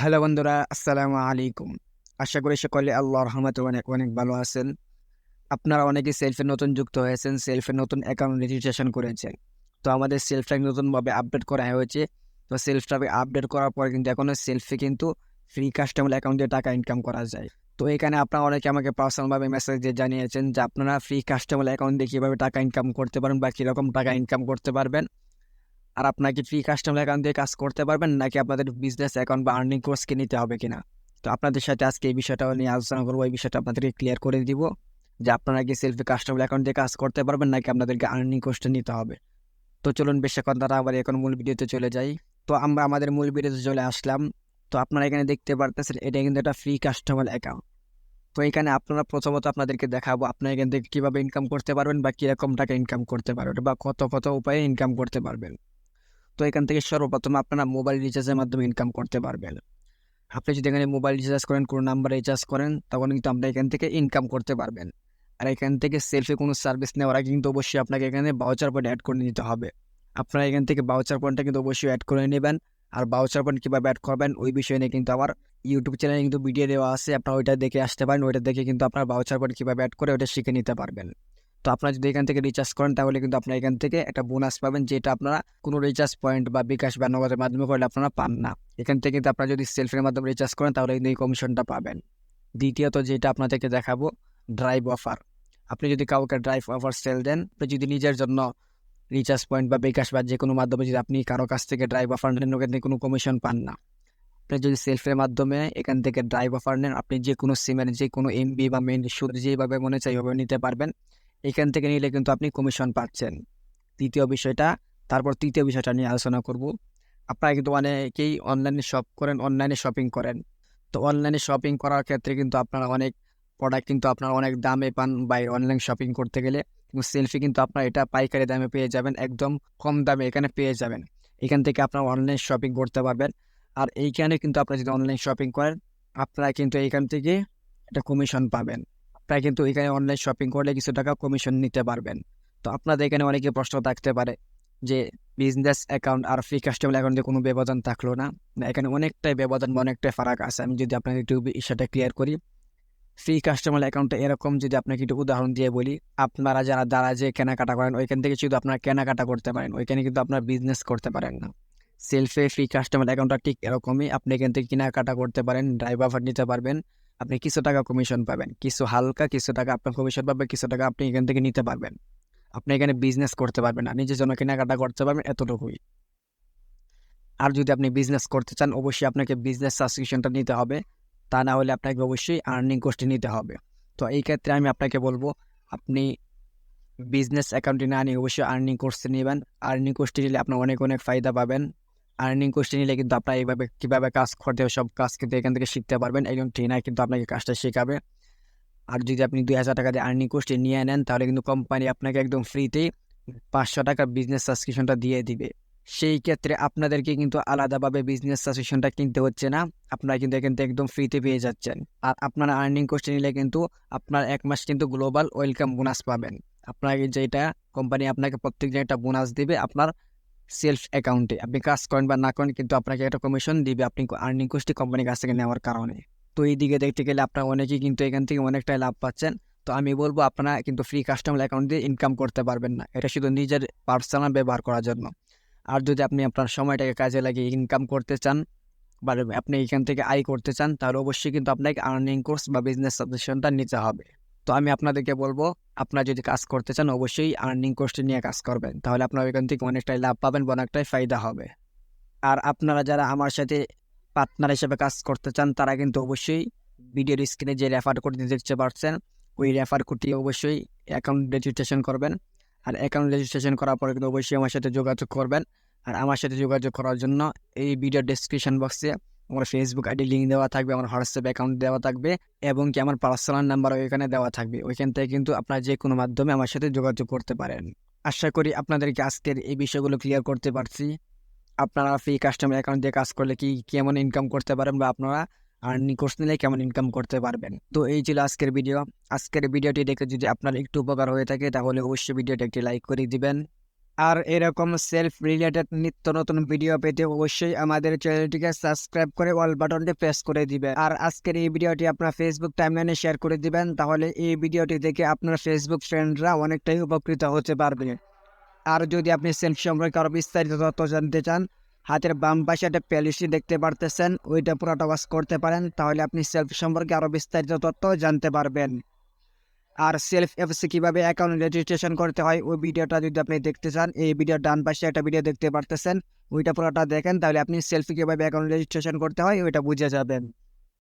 Hello বন্ধুরা, আসসালামু আলাইকুম। আশা করি সকলে আল্লাহ রহমতে অনেক অনেক ভালো আছেন। আপনারা অনেকে সেলফে নতুন যুক্ত হয়েছেন সেলফে নতুন অ্যাকাউন্ট রেজিস্ট্রেশন করেছেন। তো আমাদের সেলফটা নতুনভাবে আপডেট করা হয়েছে। তো সেলফটাকে আপডেট করার পর কিন্তু এখনও সেলফে কিন্তু ফ্রি কাস্টমার অ্যাকাউন্ট দিয়ে টাকা ইনকাম করা যায়। তো এখানে আপনারা অনেকে আমাকে পার্সোনালভাবে মেসেজ দিয়ে জানিয়েছেন যে আপনারা ফ্রি কাস্টমার অ্যাকাউন্ট দিয়ে কীভাবে টাকা ইনকাম করতে পারেন বা কীরকম টাকা ইনকাম করতে পারবেন। আর আপনার কি ফ্রি কাস্টমার অ্যাকাউন্ট দিয়ে কাজ করতে পারবেন, নাকি আপনাদের বিজনেস অ্যাকাউন্ট বা আর্নিং কোর্সকে নিতে হবে কিনা? তো আপনাদের সাথে আজকে এই বিষয়টা নিয়ে আলোচনা করব, এই বিষয়টা আপনাদেরকে ক্লিয়ার করে দিব যে আপনারা কি সেলফি কাস্টমার অ্যাকাউন্ট দিয়ে কাজ করতে পারবেন, নাকি আপনাদেরকে আর্নিং কোর্সটা নিতে হবে। তো চলুন বেশি তারা আবার এখন মূল ভিডিওতে চলে যাই। তো আমরা আমাদের মূল ভিডিওতে চলে আসলাম। তো আপনারা এখানে দেখতে পারতেছেন, এটা কিন্তু একটা ফ্রি কাস্টমার অ্যাকাউন্ট তো এখানে আপনারা প্রথমত আপনাদেরকে দেখাবো, আপনারা এখান থেকে কীভাবে ইনকাম করতে পারবেন বা কীরকম টাকা ইনকাম করতে পারবেন বা কত কত উপায়ে ইনকাম করতে পারবেন। তো এখান থেকে সর্বপ্রথম আপনারা মোবাইল রিচার্জের মাধ্যমে ইনকাম করতে পারবেন। আপনি যদি এখানে মোবাইল রিচার্জ করেন, কোনো নাম্বার রিচার্জ করেন, তখন কিন্তু আপনি এখান থেকে ইনকাম করতে পারবেন। আর এখান থেকে সেলফে কোনো সার্ভিস নেওয়ার আগে কিন্তু অবশ্যই আপনাকে এখানে বাউচার পয়েন্ট অ্যাড করে নিতে হবে। আপনারা এখান থেকে বাউচার পয়েন্টটা কিন্তু অবশ্যই অ্যাড করে নেবেন। আর বাউচার পয়েন্ট কীভাবে অ্যাড করবেন, ওই বিষয়ে নিয়ে কিন্তু আমার ইউটিউব চ্যানেলে কিন্তু ভিডিও দেওয়া আছে। আপনারা ওইটা দেখে আসতে পারেন, ওইটা দেখে কিন্তু আপনার বাউচার পয়েন্ট কীভাবে অ্যাড করে ওটা শিখে নিতে পারবেন। তো আপনারা যদি এখান থেকে রিচার্জ করেন, তাহলে কিন্তু আপনারা এখান থেকে একটা বোনাস পাবেন, যেটা আপনারা কোনো রিচার্জ পয়েন্ট বা বিকাশ বা নগদের মাধ্যমে করলে আপনারা পান না। এখান থেকে কিন্তু আপনারা যদি সেলফের মাধ্যমে রিচার্জ করেন, তাহলে কিন্তু এই কমিশনটা পাবেন। দ্বিতীয়ত যেটা আপনাদেরকে দেখাবো ড্রাইভ অফার আপনি যদি কাউকে ড্রাইভ অফার সেল দেন, আপনি যদি নিজের জন্য রিচার্জ পয়েন্ট বা বিকাশ বা যে কোনো মাধ্যমে যদি আপনি কারও কাছ থেকে ড্রাইভ অফার নেন, ওখান থেকে কোনো কমিশন পান না। আপনি যদি সেলফের মাধ্যমে এখান থেকে ড্রাইভ অফার নেন, আপনি যে কোনো সিমের যে কোনো এমবি বা মেন সুদ যেভাবে মনে চাই ওইভাবে নিতে পারবেন। এখান থেকে নিলে কিন্তু আপনি কমিশন পাচ্ছেন। তৃতীয় বিষয়টা, তারপর তৃতীয় বিষয়টা নিয়ে আলোচনা করব। আপনারা কিন্তু অনেকেই অনলাইনে শপ করেন অনলাইনে শপিং করেন। তো অনলাইনে শপিং করার ক্ষেত্রে কিন্তু আপনারা অনেক প্রোডাক্ট কিন্তু আপনারা অনেক দামে পান বা অনলাইন শপিং করতে গেলে। সেলফি কিন্তু আপনারা এটা পাইকারি দামে পেয়ে যাবেন, একদম কম দামে এখানে পেয়ে যাবেন। এখান থেকে আপনারা অনলাইন শপিং করতে পারবেন। আর এইখানে কিন্তু আপনারা যদি অনলাইন শপিং করেন, আপনারা কিন্তু এইখান থেকে একটা কমিশন পাবেন। আপনারা কিন্তু এখানে অনলাইন শপিং করলে কিছু টাকা কমিশন নিতে পারবেন। তো আপনাদের এখানে অনেকে প্রশ্ন থাকতে পারে যে বিজনেস অ্যাকাউন্ট আর ফ্রি কাস্টমার অ্যাকাউন্টে কোনো ব্যবধান থাকল না? এখানে অনেকটাই ব্যবধান বা অনেকটাই ফারাক আছে। আমি যদি আপনাকে একটু সেটা ক্লিয়ার করি। ফ্রি কাস্টমার অ্যাকাউন্টটা এরকম যদি আপনাকে একটু উদাহরণ দিয়ে বলি, আপনারা যারা দ্বারা যে কেনাকাটা করেন, ওইখান থেকে শুধু আপনারা কেনাকাটা করতে পারেন, ওইখানে কিন্তু আপনার বিজনেস করতে পারেন না। সেলফে ফ্রি কাস্টমার অ্যাকাউন্টটা ঠিক এরকমই, আপনি এখান থেকে কেনাকাটা করতে পারেন ড্রাইভার নিতে পারবেন। আপনি কিছু টাকা কমিশন পাবেন। কিছু হালকা কিছু টাকা আপনার কমিশন পাবেন কিছু টাকা আপনি এখান থেকে নিতে পারবেন। আপনি এখানে বিজনেস করতে পারবেন না, নিজের জন্য কেনাকাটা করতে পারবেন এতটুকুই। আর যদি আপনি বিজনেস করতে চান, অবশ্যই আপনাকে বিজনেস সাবস্ক্রিপশনটা নিতে হবে। তা না হলে আপনাকে অবশ্যই আর্নিং কোর্সটি নিতে হবে। তো এই ক্ষেত্রে আমি আপনাকে বলব, আপনি বিজনেস অ্যাকাউন্টে না নিয়ে অবশ্যই আর্নিং কোর্সটি নেবেন। আর্নিং কোর্সটি নিলে আপনার অনেক অনেক ফায়দা পাবেন। আর্নিং কোর্সটি নিলে কিন্তু আপনার এইভাবে কীভাবে কাজ করতে হবে সব কাজ কিন্তু এখান থেকে শিখতে পারবেন। একজন ট্রেনার কিন্তু আপনাকে কাজটা শেখাবে। আর যদি আপনি দুই হাজার টাকা দিয়ে আর্নিং কোর্সটি নিয়ে নেন, তাহলে কিন্তু কোম্পানি আপনাকে একদম ফ্রিতেই পাঁচশো টাকা বিজনেস সাবস্ক্রিপশনটা দিয়ে দিবে। সেই ক্ষেত্রে আপনাদেরকে কিন্তু আলাদাভাবে বিজনেস সাবস্ক্রিপশনটা কিনতে হচ্ছে না। আপনারা কিন্তু এখান থেকে একদম ফ্রিতে পেয়ে যাচ্ছেন। আর আপনারা আর্নিং কোর্সটি নিলে কিন্তু আপনার এক মাস কিন্তু গ্লোবাল ওয়েলকাম বোনাস পাবেন। আপনাকে যেটা কোম্পানি আপনাকে প্রত্যেক দিন একটা বোনাস দিবে, আপনার সেলফ অ্যাকাউন্টে। আপনি কাজ করেন বা না করেন কিন্তু আপনাকে একটা কমিশন দিবে, আপনি আর্নিং কোর্সটি কোম্পানির কাছ থেকে নেওয়ার কারণে। তো এই দিকে দেখতে গেলে আপনারা অনেকেই কিন্তু এখান থেকে অনেকটাই লাভ পাচ্ছেন। তো আমি বলব আপনারা কিন্তু ফ্রি কাস্টমার অ্যাকাউন্ট দিয়ে ইনকাম করতে পারবেন না। এটা শুধু নিজের পার্সোনাল ব্যবহার করার জন্য। আর যদি আপনি আপনার সময়টাকে কাজে লাগিয়ে ইনকাম করতে চান বা আপনি এখান থেকে আয় করতে চান, তাহলে অবশ্যই কিন্তু আপনাকে আর্নিং কোর্স বা বিজনেস সাবজেকশনটা নিতে হবে। তো আমি আপনাদেরকে বলব, আপনারা যদি কাজ করতে চান, অবশ্যই আর্নিং কোর্সটি নিয়ে কাজ করবেন। তাহলে আপনারা এখান থেকে অনেকটাই লাভ পাবেন বা অনেকটাই ফায়দা হবে। আর আপনারা যারা আমার সাথে পার্টনার হিসেবে কাজ করতে চান, তারা কিন্তু অবশ্যই ভিডিওর স্ক্রিনে যে রেফার কোডটি দেখতে পাচ্ছেন ওই রেফার কোডটি অবশ্যই অ্যাকাউন্ট রেজিস্ট্রেশন করবেন। আর অ্যাকাউন্ট রেজিস্ট্রেশন করার পরে কিন্তু অবশ্যই আমার সাথে যোগাযোগ করবেন। আর আমার সাথে যোগাযোগ করার জন্য এই ভিডিও ডিসক্রিপশন বক্সে আমার ফেসবুক আইডি লিঙ্ক দেওয়া থাকবে, আমার হোয়াটসঅ্যাপ অ্যাকাউন্ট দেওয়া থাকবে এবং কি আমার পার্সোনাল নাম্বার ওইখানে দেওয়া থাকবে। ওইখান থেকে কিন্তু আপনার যে কোনো মাধ্যমে আমার সাথে যোগাযোগ করতে পারেন। আশা করি আপনাদেরকে আজকের এই বিষয়গুলো ক্লিয়ার করতে পারছি। আপনারা ফ্রি কাস্টমার অ্যাকাউন্ট দিয়ে কাজ করলে কি, কেমন ইনকাম করতে পারেন বা আপনারা আর্নিং কোর্স নিলে কেমন ইনকাম করতে পারবেন? তো এই ছিল আজকের ভিডিও আজকের ভিডিওটি দেখে যদি আপনার একটু উপকার হয়ে থাকে, তাহলে অবশ্যই ভিডিওটি একটি লাইক করে দিবেন। আর এরকম সেলফ রিলেটেড নিত্য নতুন ভিডিও পেতে অবশ্যই আমাদের চ্যানেলটিকে সাবস্ক্রাইব করে অল বাটনটি প্রেস করে দিবেন। আর আজকের এই ভিডিওটি আপনার ফেসবুক টাইমলাইনে শেয়ার করে দিবেন, তাহলে এই ভিডিওটি দেখে আপনার ফেসবুক ফ্রেন্ডরা অনেকটাই উপকৃত হতে পারবে। আর যদি আপনি সেলফ সম্পর্কে আরও বিস্তারিত তথ্য জানতে চান, হাতের বাম পাশে একটা প্যালিশি দেখতে পারতেছেন, ওইটা পুরোটা ওয়াশ করতে পারেন, তাহলে আপনি সেলফ সম্পর্কে আরও বিস্তারিত তথ্য জানতে পারবেন। আর সেলফ অ্যাপসে কীভাবে অ্যাকাউন্ট রেজিস্ট্রেশন করতে হয়, ওই ভিডিওটা যদি আপনি দেখতে চান, এই ভিডিওর ডান পাশে একটা ভিডিও দেখতে পারতেছেন, ওইটা পুরোটা দেখেন, তাহলে আপনি সেলফি কীভাবে অ্যাকাউন্ট রেজিস্ট্রেশন করতে হয়, ওইটা বুঝে যাবেন।